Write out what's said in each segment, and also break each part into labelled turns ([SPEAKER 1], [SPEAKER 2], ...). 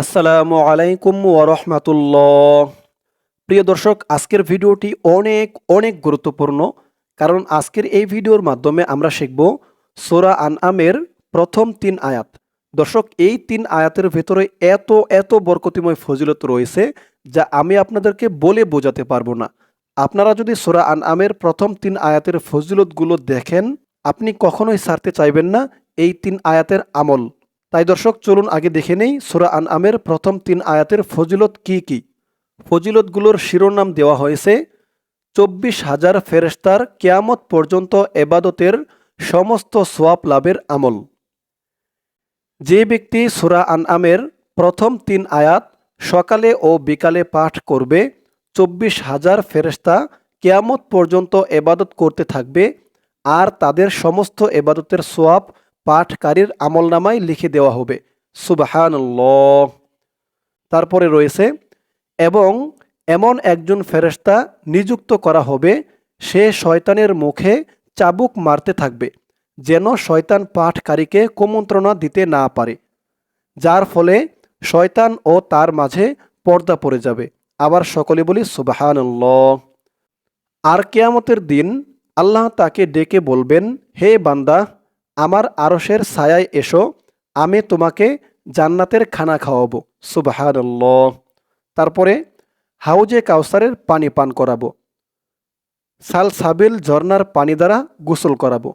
[SPEAKER 1] আসসালামু আলাইকুম ওরহমাতুল্লাহ প্রিয় দর্শক, আজকের ভিডিওটি অনেক অনেক গুরুত্বপূর্ণ, কারণ আজকের এই ভিডিওর মাধ্যমে আমরা শিখব সোরা আনআমের প্রথম তিন আয়াত। দর্শক, এই তিন আয়াতের ভেতরে এত এত বরকতিময় ফজিলত রয়েছে যা আমি আপনাদেরকে বলে বোঝাতে পারব না। আপনারা যদি সোরা আনআমের প্রথম তিন আয়াতের ফজিলতগুলো দেখেন, আপনি কখনোই সারতে চাইবেন না এই তিন আয়াতের আমল। তাই দর্শক, চলুন আগে দেখে নেই সুরা আন আমের প্রথম তিন আয়াতের ফজিলত কি কি। ফজিলতগুলোর শিরোনাম দেওয়া হয়েছে, চব্বিশ হাজার ফেরেস্তার কেয়ামত পর্যন্ত এবাদতের সমস্ত সোয়াব লাভের আমল। যে ব্যক্তি সুরা আন আমের প্রথম তিন আয়াত সকালে ও বিকালে পাঠ করবে, চব্বিশ হাজার ফেরেস্তা কেয়ামত পর্যন্ত এবাদত করতে থাকবে, আর তাদের সমস্ত এবাদতের সোয়াব পাঠকারীর আমলনামায় লিখে দেওয়া হবে। সুবাহান তারপরে রয়েছে, এবং এমন একজন ফেরেশতা নিযুক্ত করা হবে, সে শয়তানের মুখে চাবুক মারতে থাকবে, যেন শয়তান পাঠকারীকে কুমন্ত্রণা দিতে না পারে, যার ফলে শয়তান ও তার মাঝে পর্দা পড়ে যাবে। আবার সকলে বলি সুবাহান আর কেয়ামতের দিন আল্লাহ তাকে ডেকে বলবেন, হে বান্দা আমার আরশের ছায়ায় এসো, আমি তোমাকে জান্নাতের খানা খাওয়াবো। সুবাহান্লাহ তারপরে হাউজে কাউসারের পানি পান করাবো। সাল সাবিল ঝর্নার পানি দ্বারা গোসল করাবো।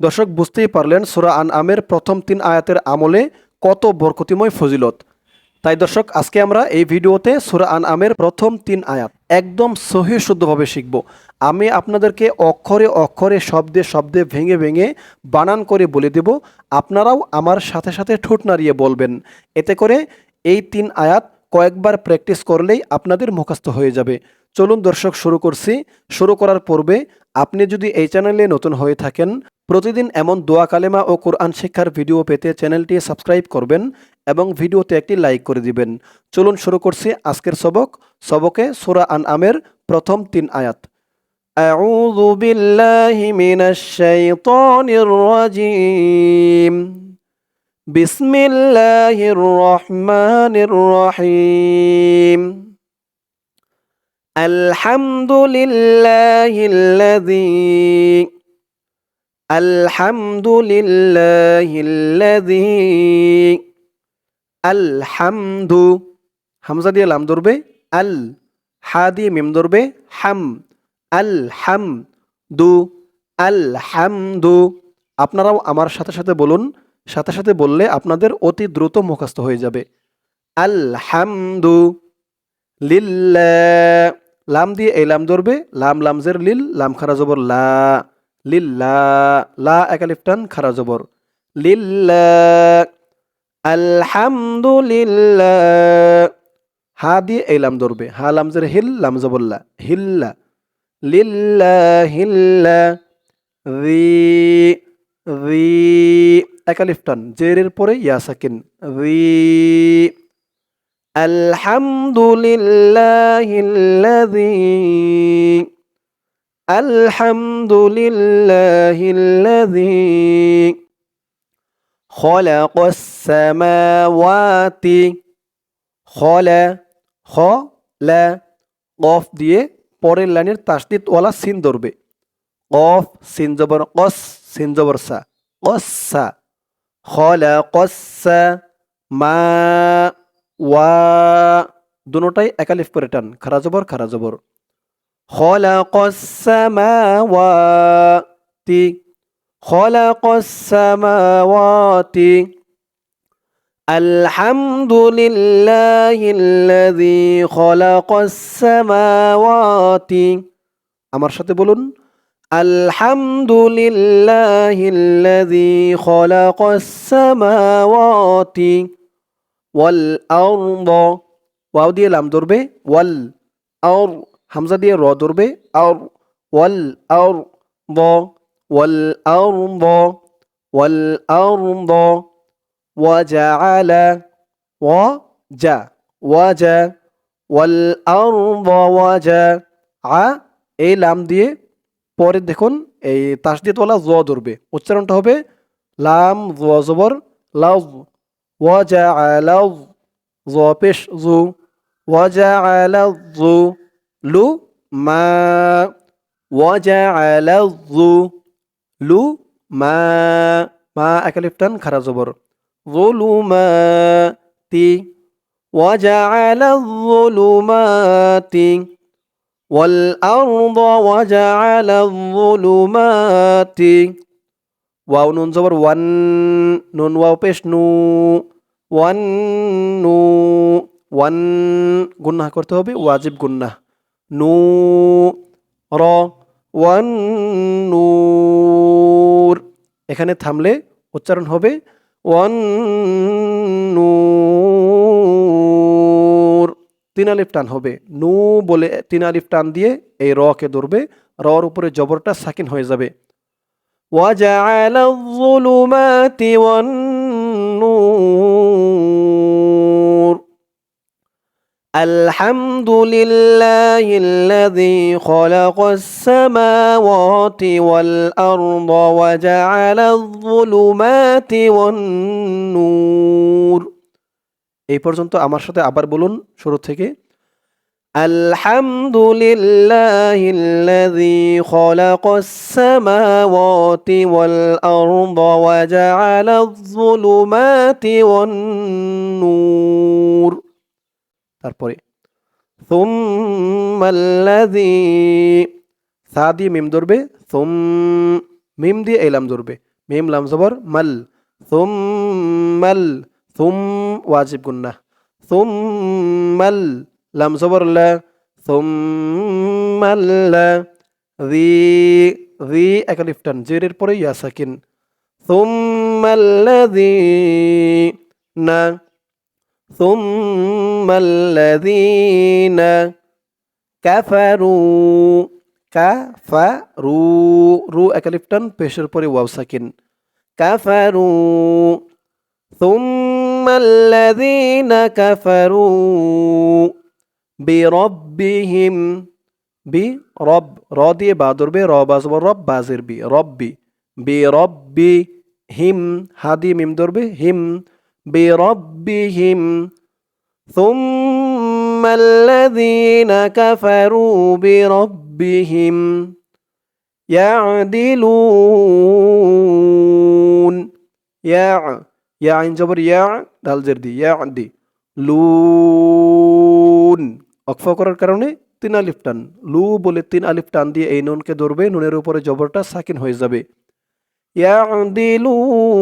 [SPEAKER 1] দর্শক, বুঝতেই পারলেন সুরা আন আমের প্রথম তিন আয়াতের আমলে কত বরকতিময় ফজিলত। তাই দর্শক, আজকে আমরা এই ভিডিওতে সুরা আন আমের প্রথম তিন আয়াত একদম সহি শুদ্ধভাবে শিখব। আমি আপনাদেরকে অক্ষরে অক্ষরে, শব্দে শব্দে, ভেঙে ভেঙে বানান করে বলে দেব। আপনারাও আমার সাথে সাথে ঠোঁট নাড়িয়ে বলবেন। এতে করে এই তিন আয়াত কয়েকবার প্র্যাকটিস করলেই আপনাদের মুখস্থ হয়ে যাবে। চলুন দর্শক, শুরু করছি। শুরু করার পূর্বে আপনি যদি এই চ্যানেলে নতুন হয়ে থাকেন, প্রতিদিন এমন দোয়া কালেমা ও কোরআন শিক্ষার ভিডিও পেতে চ্যানেলটি সাবস্ক্রাইব করবেন এবং ভিডিওতে একটি লাইক করে দিবেন। চলুন শুরু করছি আজকের সবক। সবকে সুরা আন আমের প্রথম তিন আয়াত। أعوذ بالله من الشيطان الرجيم بسم الله الرحمن الرحيم الحمد لله الذي الحمد لله الذي الحمد হামজা দিয়ে লাম ধরবে আল হা দিয়ে মিম ধরবে হাম আল হাম দু আল দু আপনারাও আমার সাথে সাথে বলুন, সাথে সাথে বললে আপনাদের অতি দ্রুত মুখস্থ হয়ে যাবে। আল হামদু লিল্লা। লাম দিয়ে এই লাম ধরবে, লাম লামজের লিল, লাম খারা জবর লা। লিল্লা, লা একালিফটান খারা জবর। লিল্লা। আলহামদুলিল্লাহ হা দিয়ে এই লাম ধরবে, হা লামজের হিল, লাম জবল্লা হিল্লা। লিল্লা হিল্লা রি রি একালিফটান জেরের পরে ইয়া সাকিন রি আলহামদুলিল্লাহিল্লাযী আলহামদুলিল্লাহিল্লাযী خلق السماوات খলা খ লা কফ দিয়ে পরের লাইনের তাসদিদ ওয়ালা সিন ধরবে। কফ, সিন জবর, কস, সিন জবর সা। কসা। খলা, কসা, মা, ওয়া। দুটাই একালিফ করে টান। খারা জবর খারা জবর। খলা, কসা, মা, ওয়া, তি। খলা, কসা, মা, ওয়া, তি। الحمد لله الذي خلق السماوات আমার সাথে বলুন الحمد لله الذي خلق السماوات والأرض ওয়াও দিয়ে লাম ধরবে ওয়াল আর হামজা দিয়ে র ধরবে আর ওয়াল আর ব والأرض والأرض وجعل وجا وجا والأرض وجا এই লাম দিয়ে পরে দেখুন এই তাসদিদওয়ালা জ ধরবে উচ্চারণটা হবে লাম জ জবর লাভ ওয়াজা লাভ জ পেশ জু ওয়াজাআলা জু লু মা ওয়াজাআলা জু লু মা মা একালিফটান খারা জবর ظلمات وجعل الظلمات والأرض وجعل الظلمات ওয়াও নুন জবর ওয়ান নুন ওয়াও পেশ নু ওয়ান নু ওয়ান গুন্না করতে হবে ওয়াজিব গুন্না নু র ওয়ান নূর এখানে থামলে উচ্চারণ হবে ওয়ান নূর তিন আলিফ টান হবে। নু বলে তিন আলিফ টান দিয়ে এই রকে ধরবে। রর উপরে জবরটা সাকিন হয়ে যাবে। ওয়াজা আলা যুলুমাতি ওয়ান الحمد لله الذي خلق السماوات والأرض وجعل الظلمات والنور এই পর্যন্ত আমার সাথে আবার বলুন শুরু থেকে الحمد لله الذي خلق السماوات والأرض وجعل الظلمات والنور তারপরে, সুম্মাল্লাযী সা দিয়ে মিম ধরবে, সুম মিম দিয়ে এলাম ধরবে। মিম, লাম, জবর, মাল। সুম মাল সুম, ওয়াজিব, গুন্না। সুম মাল লাম, জবর, লা। সুম মাল রি রি জি একটা লিফটান, জেরের পরে ইয়া সাকিন। সুম্মাল্লাযী, না। ثم الذين كفروا كفروا رو أكاليفتن بشر بري واو ساكن كفروا ثم الذين كفروا بربهم برب راضي بادر بي رب رب بازر بي ربي بربهم هادي ميم دربي هم দিয়ে মিম ধরবে হিম বিরব্বিহিম ثم الذين كفروا بربهم يعدلون يع يا عين جبر يع دال جردي يعدي লুন অক্ফ করার কারণে তিন আলিফ টান লু বলে তিন আলিফ টান দিয়ে এই নুনকে ধরবে নুনের উপরে জবরটা সাকিন হয়ে যাবে يعدلون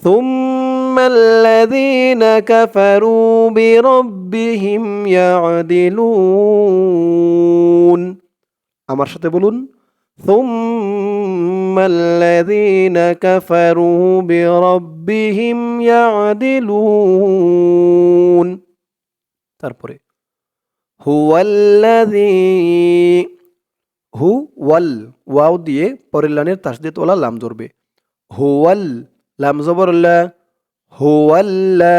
[SPEAKER 1] ثم الذين كفروا بربهم يعدلون আমার সাথে বলুন ثم الذين كفروا بربهم يعدلون তারপরে هو الذي হু ওয়াল ওয়াও দিয়ে পরের লাইনের তাসদিদ ওলা লাম ধরবে হুয়াল লাম জবরল্লা হুয়াল্লা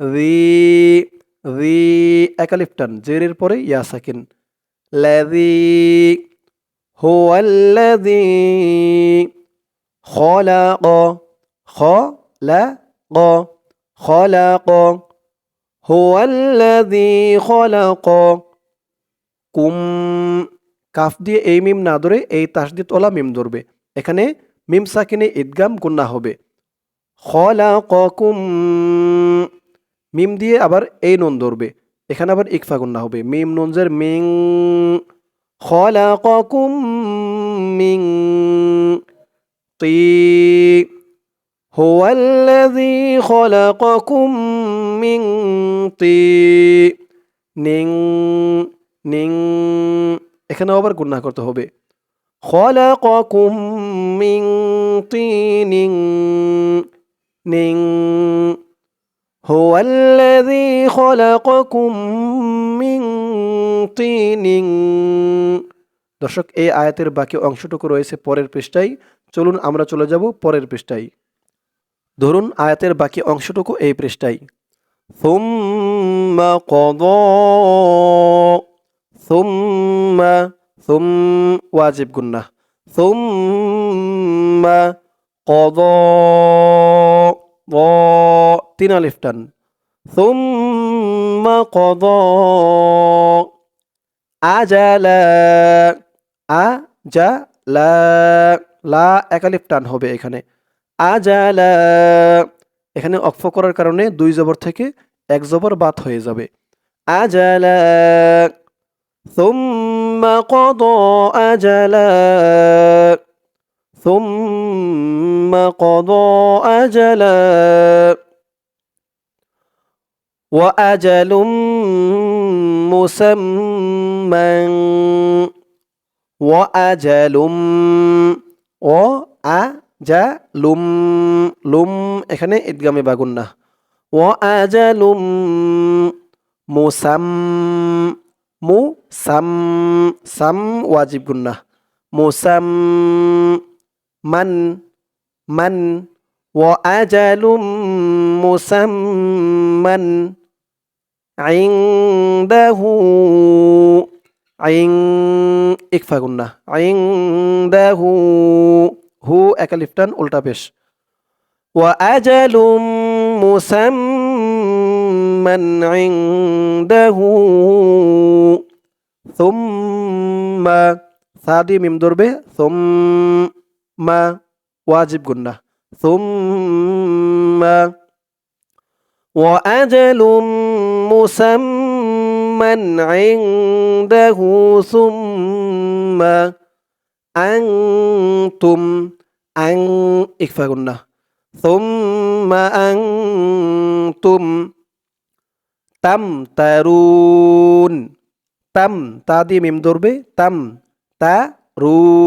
[SPEAKER 1] রি রি একালিফটান জেরের পরে ইয়া সাকিন লাযী হুয়াল্লাযী খলাক খলাক খলাক হুয়াল্লাযী খলাক কুম কাফ দিয়ে এই মিম না ধরে এই তাসদিদ ওলা মিম ধরবে এখানে মিম সাকিনে ঈদগাম গুন্না হবে। খলাকুম মিম দিয়ে আবার এই নুন ধরবে এখানে আবার ইকফা গুন্না হবে মিম নুনজের মিং খলাকুম মিং তি هو الذي خلقكم من طين নিং নিং এখানেও আবার গুন্না করতে হবে খলাকুম মিং তিনিং নিং هو الذي خلقكم من طين দর্শক এই আয়াতের বাকি অংশটুকু রয়েছে পরের পৃষ্ঠায় চলুন আমরা চলে যাব পরের পৃষ্ঠায় ধরুন আয়াতের বাকি অংশটুকু এই পৃষ্ঠায় ثم قضى ثم ثم واجب গুন্না ثم قضى দ তিন আলিফ টান ثم قضى আজালা আজালা লা একালিফ টান হবে এখানে আজালা এখানে অক্ফ করার কারণে দুই জবর থেকে এক জবর বাদ হয়ে যাবে আজালা ثم قضى أجلا ثم قضى أجلا وأجل مسمى وأجل وأجل লুম এখানে ইদগামে বাগুন না وأجل মুসাম মু সাম সাম ওয়াজিব গুন্না মুসাম মান মান وأجل مسمى عنده عين ইকফা গুন্না عنده হু একালিফটান উল্টা পেশ وأجل مسمى عنده ثم সাদি মিম ধরবে ثم ma wajib gunnah thumma wa ajalum musamman indahu thumma antum an ikfa gunnah thumma antum tam tarun tam tadi mim durbe tam tarun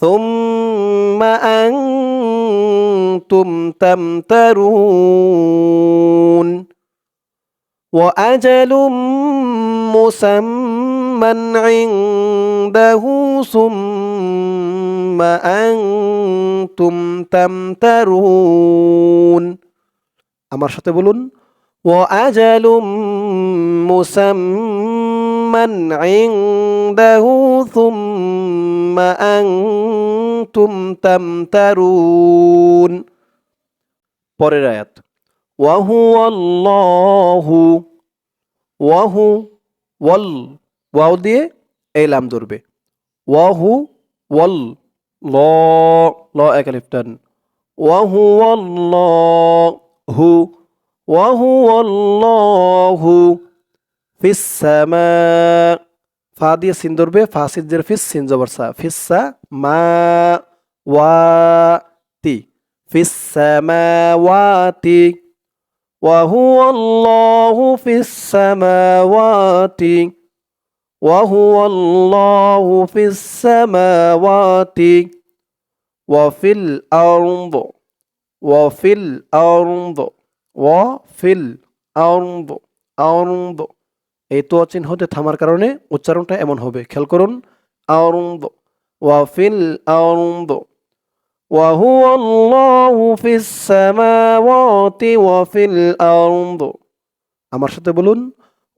[SPEAKER 1] ثم أنتم تمترون وأجل مسمى عنده ثم أنتم تمترون আমার সাথে বলুন وأجل مسمى عنده ثم أنتم تمترون পরের আয়াত وهو الله ওয়াহু ওয়াল ওয়াও দিয়ে এই লাম ধরবে ওয়াহু ওয়াল ল ল একালিফটান ওয়াহু হু ওয়াহু আল্লাহু ফিস সামা ফা দিয়ে সিন ধরবে ফা সিজের ফিস সিন জবর সা ফিসা মা ওয়াতি ফিস সামাওয়াতি وهو الله في السماوات وهو الله في السماوات وفي الأرض وفي الأرض وفي الأرض أرض এই তো চিহ্ন হতে থামার কারণে উচ্চারণটা এমন হবে খেয়াল করুন আরন্দ ওয়াফিল আরন্দ وهو الله في السماوات وفي الأرض আমার সাথে বলুন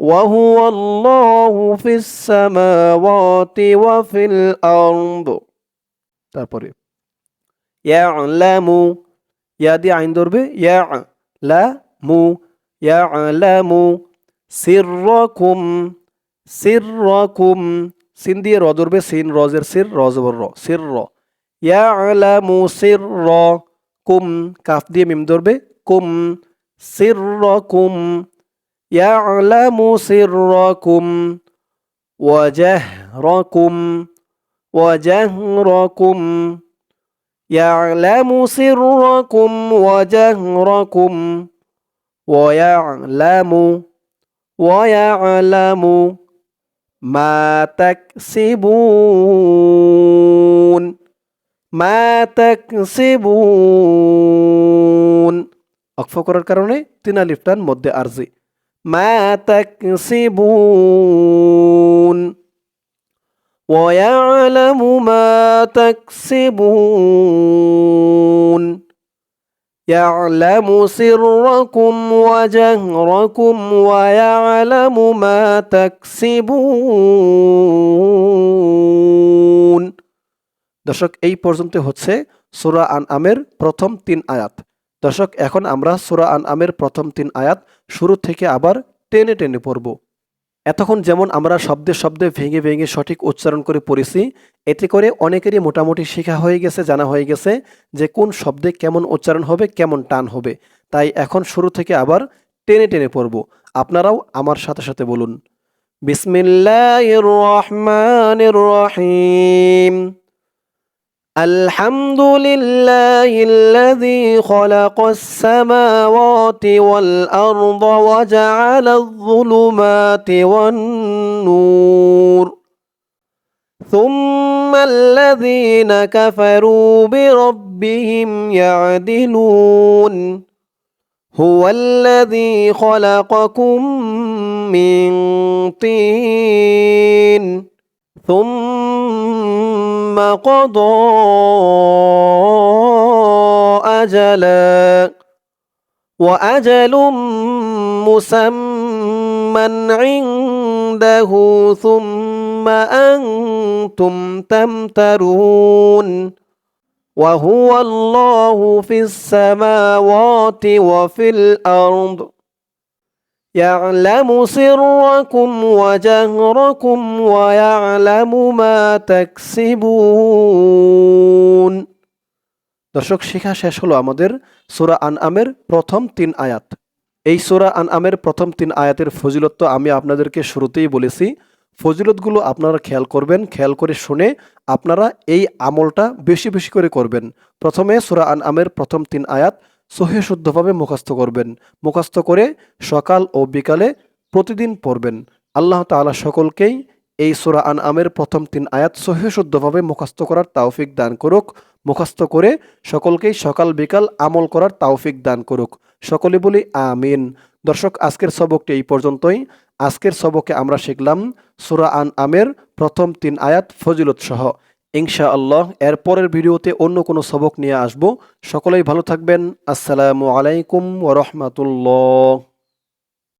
[SPEAKER 1] وهو الله في السماوات وفي الأرض তারপরে ইয়ালামু ইয়া দিয়ে আইন ধরবে ইয়া লা মু ইয়ালামু সিররাকুম সিররাকুম সিন দিয়ে র ধরবে সিন রজের সির রজবর র সির র ইয়ালামু সিররাকুম কাফ দিয়ে মিম ধরবে কুম সিররাকুম ইয়ালামু সিররাকুম ওয়াজাহরাকুম ওয়াজাহরাকুম يعلم سركم وجهركم ويعلم ويعلم ما تكسبون মা তাকসিবুন অক্ফ করার কারণে তিন আলিফটান মধ্যে আরজি মা তাকসিবুন ويعلم ما تكسبون يعلم سركم وجهركم ويعلم ما تكسبون দর্শক এই পর্যন্ত হচ্ছে সুরা আন আমের প্রথম তিন আয়াত দর্শক এখন আমরা সুরা আন আমের প্রথম তিন আয়াত শুরু থেকে আবার টেনে টেনে পড়ব এতক্ষণ যেমন আমরা শব্দে শব্দে ভেঙে ভেঙে সঠিক উচ্চারণ করে পড়েছি, এতে করে অনেকেরই মোটামুটি শেখা হয়ে গেছে, জানা হয়ে গেছে যে কোন শব্দে কেমন উচ্চারণ হবে, কেমন টান হবে। তাই এখন শুরু থেকে আবার টেনে টেনে পড়ব। আপনারাও আমার সাথে সাথে বলুন। বিসমিল্লা রহমান রহিম। الحمد لله الذي خلق السماوات والأرض وجعل الظلمات والنور. ثم الذين كفروا بربهم يعدلون. هو الذي خلقكم من طين. ثم قضى أجلا وأجل مسمى عنده ثم أنتم تمترون وهو الله في السماوات وفي الأرض يعلم سركم وجهركم ويعلم ما تكسبون দর্শক শেখা শেষ হলো আমাদের সুরা আন আমের প্রথম তিন আয়াত এই সুরা আন আমের প্রথম তিন আয়াতের ফজিলত তো আমি আপনাদেরকে শুরুতেই বলেছি ফজিলতগুলো আপনারা খেয়াল করবেন খেয়াল করে শুনে আপনারা এই আমলটা বেশি বেশি করে করবেন প্রথমে সুরা আন আমের প্রথম তিন আয়াত সহে শুদ্ধভাবে মুখস্থ করবেন। মুখস্থ করে সকাল ও বিকালে প্রতিদিন পড়বেন। আল্লাহ তাআলা সকলকেই এই সোরা আন আমের প্রথম তিন আয়াত সহে শুদ্ধভাবে মুখস্থ করার তাওফিক দান করুক। মুখস্থ করে সকলকেই সকাল বিকাল আমল করার তাওফিক দান করুক। সকলে বলি আমিন। দর্শক, আজকের সবকটি এই পর্যন্তই। আজকের সবকে আমরা শিখলাম সুরা আন আমের প্রথম তিন আয়াত ফজিলত সহ ইনশা আল্লাহ এর পরের ভিডিওতে অন্য কোনো সবক নিয়ে আসব। সকলেই ভালো থাকবেন। আসসালামু আলাইকুম ওরহমতুল্লাহ